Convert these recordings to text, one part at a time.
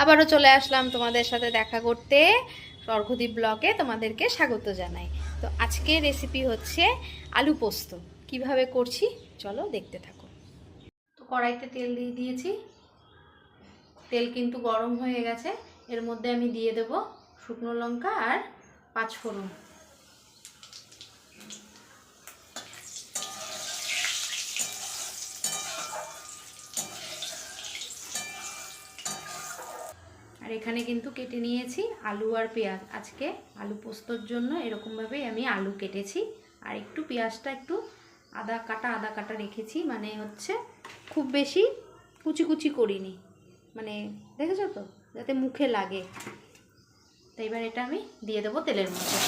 আবারও চলে আসলাম তোমাদের সাথে দেখা করতে। অর্ঘদ্বীপ ব্লকে তোমাদেরকে স্বাগত জানাই। তো আজকে রেসিপি হচ্ছে আলু পোস্ত। কীভাবে করছি? চলো দেখতে থাকো। তো কড়াইতে তেল দিয়ে দিয়েছি। তেল কিন্তু গরম হয়ে গেছে। এর মধ্যে আমি দিয়ে দেব শুকনো লঙ্কা আর পাঁচ আর এখানে কিন্তু কেটে নিয়েছি আলু আর পেঁয়াজ। আজকে আলু পোস্তর জন্য এরকমভাবেই আমি আলু কেটেছি। আর একটু পেঁয়াজটা একটু আদা কাটা আদা কাটা রেখেছি। মানে হচ্ছে খুব বেশি কুচি কুচি করিনি। মানে দেখেছ তো? যাতে মুখে লাগে। তো এবার এটা আমি দিয়ে দেবো তেলের মধ্যে।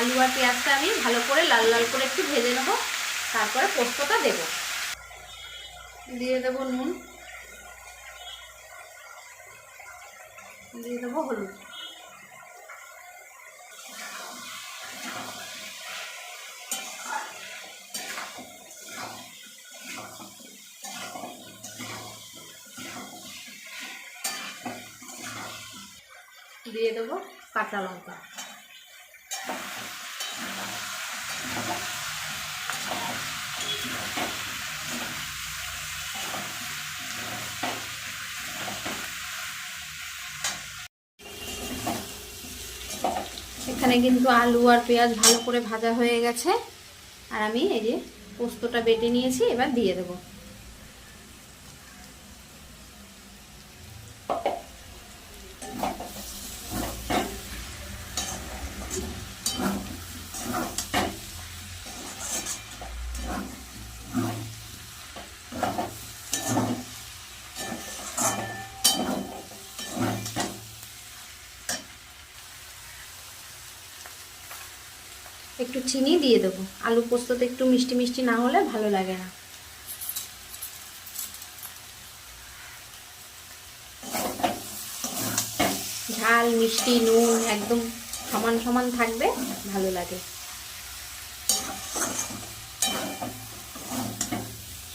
আলু আর পেঁয়াজটা আমি ভালো করে লাল লাল করে একটু ভেজে নেব। তারপরে পোস্তটা দেব। দিয়ে দেব নুন। দিয়ে দেবো হলুদ। দিয়ে দেবো কাঁচা লঙ্কা। এখানে কিন্তু আলু আর পেঁয়াজ ভালো করে ভাজা হয়ে গেছে। আর আমি এই যে পোস্তটা বেটে নিয়েছি, এবার দিয়ে দেবো। একটু চিনি দিয়ে দেবো। আলু পোস্ততে একটু মিষ্টি মিষ্টি না হলে ভালো লাগে না। ঝাল, মিষ্টি, নুন একদম সমান সমান থাকবে, ভালো লাগে।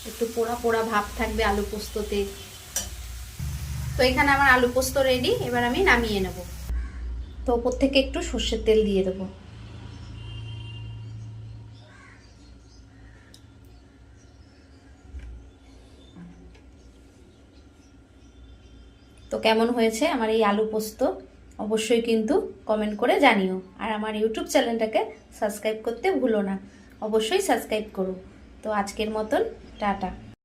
একটু পোড়া পোড়া ভাব থাকবে আলু পোস্ততে। তো এখানে আমার আলু পোস্ত রেডি এবার আমি নামিয়ে নেব। তো ওপর থেকে একটু সর্ষের তেল দিয়ে দেবো। তো কেমন হয়েছে আমার এই আলু পোস্ত? অবশ্যই কিন্তু কমেন্ট করে জানিও। আর আমার ইউটিউব চ্যানেলটাকে সাবস্ক্রাইব করতে ভুলো না। অবশ্যই সাবস্ক্রাইব করো। তো আজকের মতন, টাটা।